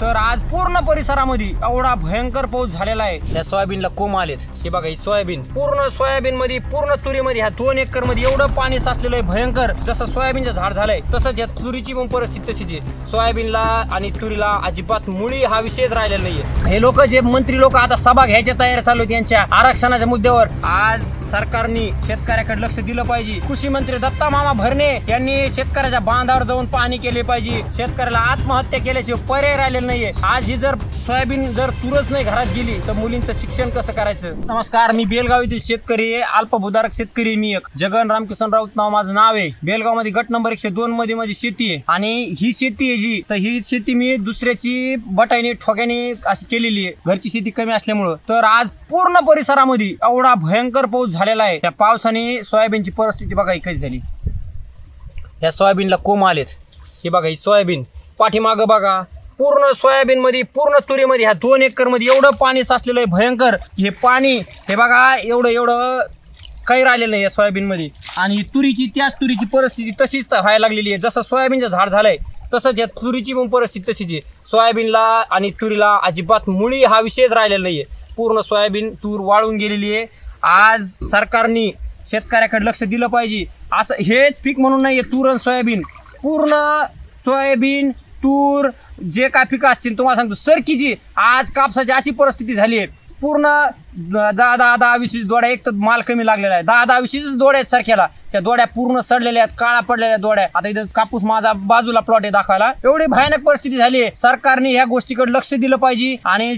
तर आज पूर्ण परिसरामध्ये एवढा भयंकर पाऊस झालेला आहे. त्या सोयाबीनला कोंब आलेत. हे बघा ही सोयाबीन. पूर्ण सोयाबीन मध्ये पूर्ण तुरीमध्ये ह्या दोन एकरमध्ये एवढं पाणी साचलेलं आहे भयंकर. जसं सोयाबीनचं झाड झालंय तसंच या तुरीची पण परिस्थिती तशीच आहे. सोयाबीनला आणि तुरीला अजिबात मुळी हा विषयच राहिलेला नाहीये. हे लोक जे मंत्री लोक आता सभा घ्यायच्या तयारी चालू आहेत यांच्या आरक्षणाच्या मुद्द्यावर. आज सरकारने शेतकऱ्याकडे लक्ष दिलं पाहिजे. कृषी मंत्री दत्ता मामा भरणे यांनी शेतकऱ्याच्या बांधावर जाऊन पाहणी केली पाहिजे. शेतकऱ्याला आत्महत्या केल्याशिवाय पर्याय राहिलेला नाहीये. आज ही जर सोयाबीन जर तुरच नाही घरात गेली तर मुलींचं शिक्षण कसं करायचं? नमस्कार मी बेलगाव येथील शेतकरी आहे अल्पभूधारक शेतकरी आहे मी एक. जगन रामकिशन राऊत नाव माझं नाव आहे. बेलगावमध्ये गट नंबर एकशे दोन मध्ये माझी शेती आहे. आणि ही शेती आहे जी तर ही शेती मी दुसऱ्याची बटाईने ठोक्याने अशी केलेली आहे. घरची शेती कमी असल्यामुळं. तर आज पूर्ण परिसरामध्ये एवढा भयंकर पाऊस झालेला आहे. त्या पावसाने सोयाबीनची परिस्थिती बघा ही कशी झाली. या सोयाबीनला कोंब आलेत. हे बघा ही सोयाबीन. पाठीमागं बघा. पूर्ण सोयाबीन मध्ये पूर्ण तुरीमध्ये ह्या दोन एकरमध्ये एवढं पाणी साचलेलं आहे भयंकर. हे पाणी हे बघा एवढं एवढं काही राहिलेलं नाही या सोयाबीनमध्ये. आणि तुरीची त्याच तुरीची परिस्थिती तशीच तर व्हायला लागलेली आहे. जसं सोयाबीनचं झाड झालंय तसंच या तुरीची पण परिस्थिती तशीच आहे. सोयाबीनला आणि तुरीला अजिबात मुळी हा विषयच राहिलेला आहे पूर्ण सोयाबीन तूर वाळून गेलेली आहे. आज सरकारने शेतकऱ्याकडे लक्ष दिलं पाहिजे. असं हेच पीक म्हणून नाही आहे तूर आणि सोयाबीन. पूर्ण सोयाबीन तूर जे काय पिकं असतील तुम्हाला सांगतो. सरकीची आज कापसाची अशी परिस्थिती झाली आहे पूर्ण दहा दहा दहा वीस वीस दोड्या एक तर माल कमी लागलेला आहे. दहा दहा वीस वीस दोड्या आहेत सारख्याला. त्या दोड्या पूर्ण सडलेल्या आहेत काळा पडलेल्या दोड्या. आता इथं कापूस माझा बाजूला प्लॉट आहे दाखवायला. एवढी भयानक परिस्थिती झाली आहे. सरकारने या गोष्टीकडे लक्ष दिलं पाहिजे आणि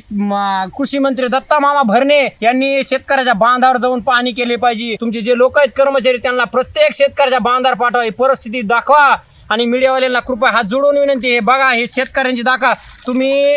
कृषी मंत्री दत्ता मामा भरणे यांनी शेतकऱ्याच्या बांधावर जाऊन पाहणी केली पाहिजे. तुमचे जे लोक आहेत कर्मचारी त्यांना प्रत्येक शेतकऱ्याच्या बांधावर पाठवा. ही परिस्थिती दाखवा. आणि मीडियावाल्यांना कृपया हात जोडून विनंती आहे. बघा हे शेतकऱ्यांची दाखा. तुम्ही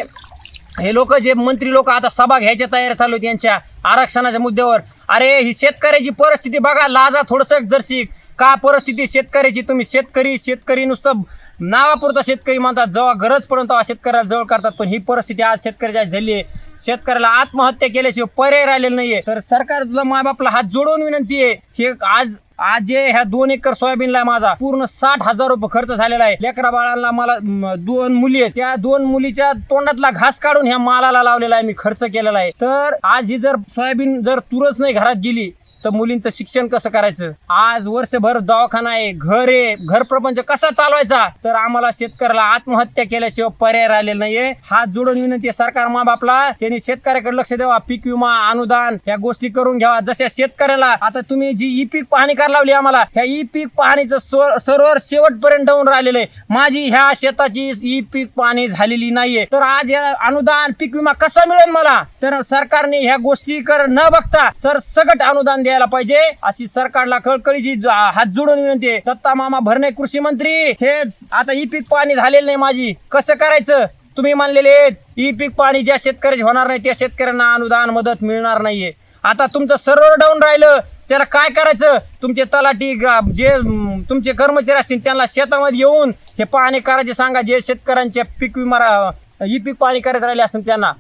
हे लोक जे मंत्री लोक आता सभा घ्यायच्या तयारी चालू आहेत यांच्या आरक्षणाच्या मुद्द्यावर. अरे ही शेतकऱ्याची परिस्थिती बघा लाजा थोडंसं जरशी. का परिस्थिती शेतकऱ्याची? तुम्ही शेतकरी शेतकरी नुसतं नावापुरता शेतकरी म्हणतात. जेव्हा गरज पडून तेव्हा शेतकऱ्याला जवळ करतात. पण ही परिस्थिती आज शेतकऱ्याची आज झाली आहे. शेतकऱ्याला आत्महत्या केल्याशिवाय पर्याय राहिलेला नाहीये. तर सरकार तुला मायबापला हात जोडून विनंती आहे हे आज आज जे ह्या दोन एकर सोयाबीनला माझा पूर्ण साठ हजार रुपये खर्च झालेला आहे. लेकरा बाळांना मला दोन मुली आहेत. त्या दोन मुलीच्या तोंडातला घास काढून ह्या मालाला लावलेला आहे मी खर्च केलेला आहे. तर आज ही जर सोयाबीन जर तुरच नाही घरात गेली तर मुलींचं शिक्षण कसं करायचं? आज वर्षभर दवाखाना आहे घर आहे घर प्रपंच कसा चालवायचा? तर आम्हाला शेतकऱ्याला आत्महत्या केल्याशिवाय पर्याय राहिलेला नाहीये. हात जोडून विनंती आहे सरकार मा बापला त्यांनी शेतकऱ्याकडे लक्ष द्यावा. पीक विमा अनुदान या गोष्टी करून घ्यावा. जशा शेतकऱ्याला आता तुम्ही जी ई पीक पाहणी करायला लावली आम्हाला ह्या ई पीक पाहणीचं सरोवर शेवटपर्यंत होऊन राहिलेलं आहे. माझी ह्या शेताची ई पीक पाहणी झालेली नाहीये. तर आज या अनुदान पीक विमा कसा मिळेल मला? तर सरकारने ह्या गोष्टी कर न बघता सर सगट अनुदान यायला पाहिजे. अशी सरकारला कळकळीची हात जोडून विनंती आहे. दत्ता मामा भरणे कृषी मंत्री हेच आता ही पीक पाणी झालेलं नाही माझी. कसं करायचं? तुम्ही मानलेले ई पीक पाणी ज्या शेतकऱ्याची होणार नाही त्या शेतकऱ्यांना अनुदान मदत मिळणार नाहीये. आता तुमचं सर्व्हर डाऊन राहिलं त्याला काय करायचं? तुमचे तलाठी जे तुमचे कर्मचारी असतील त्यांना शेतामध्ये येऊन हे पाणी करायचे सांगा. जे शेतकऱ्यांच्या पीक विमा ई पीक पाणी करायचं राहिले असेल त्यांना.